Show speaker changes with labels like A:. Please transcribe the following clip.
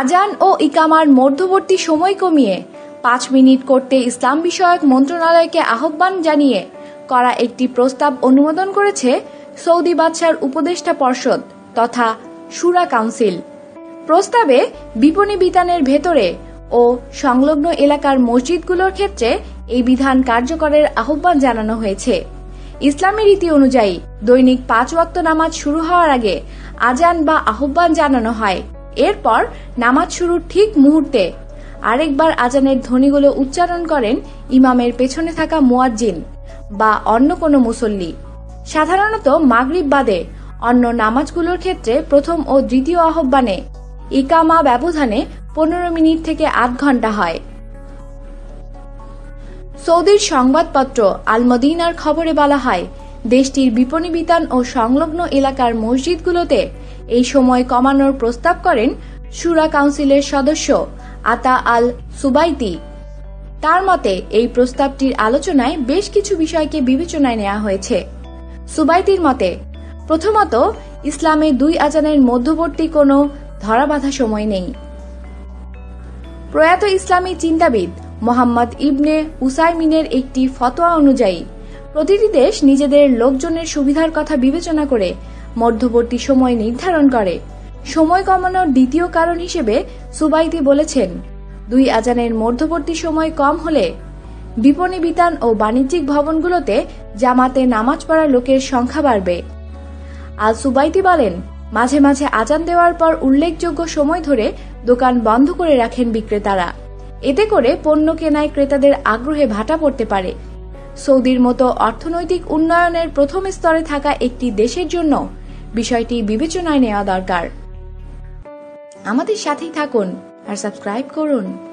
A: আজান ও ইকামার মধ্যবর্তী সময় কমিয়ে পাঁচ মিনিট করতে ইসলাম বিষয়ক মন্ত্রণালয়কে আহ্বান জানিয়ে করা একটি প্রস্তাব অনুমোদন করেছে সৌদি বাদশার উপদেষ্টা পর্ষদ তথা সুরা কাউন্সিল। প্রস্তাবে বিপণী বিতানের ভেতরে ও সংলগ্ন এলাকার মসজিদগুলোর ক্ষেত্রে এই বিধান কার্যকরের আহ্বান জানানো হয়েছে। ইসলামী রীতি অনুযায়ী দৈনিক পাঁচ ওয়াক্ত নামাজ শুরু হওয়ার আগে আজান বা আহ্বান জানানো হয়। এরপর নামাজ শুরুর ঠিক মুহূর্তে আরেকবার আজানের ধ্বনিগুলো উচ্চারণ করেন ইমামের পেছনে থাকা মুয়াজ্জিন বা অন্য কোনো মুসল্লি। সাধারণত মাগরিব বাদে অন্য নামাজগুলোর ক্ষেত্রে প্রথম ও দ্বিতীয় আহ্বানে ইকামা ব্যবধানে পনেরো মিনিট থেকে আধ ঘণ্টা হয়। সৌদির সংবাদপত্র আলমদিনার খবরে বলা হয় দেশটির বিপণী বিতান ও সংলগ্ন এলাকার মসজিদগুলোতে এই সময় কমানোর প্রস্তাব করেন সুরা কাউন্সিলের সদস্য আতা আল সুবাইতি। তার মতে, এই প্রস্তাবটির আলোচনায় বেশ কিছু বিষয়কে বিবেচনায় নেওয়া হয়েছে। সুবাইতির মতে, প্রথমত, ইসলামে দুই আজানের মধ্যবর্তী কোনো ধরাবাধা সময় নেই। প্রয়াত ইসলামী চিন্তাবিদ মোহাম্মদ ইবনে উসাইমিনের একটি ফতোয়া অনুযায়ী প্রতিটি দেশ নিজেদের লোকজনের সুবিধার কথা বিবেচনা করে মধ্যবর্তী সময় নির্ধারণ করে। সময় কমানোর দ্বিতীয় কারণ হিসেবে সুবাইতি বলেছেন, দুই আজানের মধ্যবর্তী সময় কম হলে বিপণী বিতান ও বাণিজ্যিক ভবনগুলোতে জামাতে নামাজ পড়ার লোকের সংখ্যা বাড়বে। আল সুবাইতি বলেন, মাঝে মাঝে আজান দেওয়ার পর উল্লেখযোগ্য সময় ধরে দোকান বন্ধ করে রাখেন বিক্রেতারা। এতে করে পণ্য কেনায় ক্রেতাদের আগ্রহে ভাটা পড়তে পারে। সৌদির মতো অর্থনৈতিক উন্নয়নের প্রথম স্তরে থাকা একটি দেশের জন্য বিষয়টি বিবেচনায় নেওয়া দরকার। আমাদের সাথেই থাকুন আর সাবস্ক্রাইব করুন।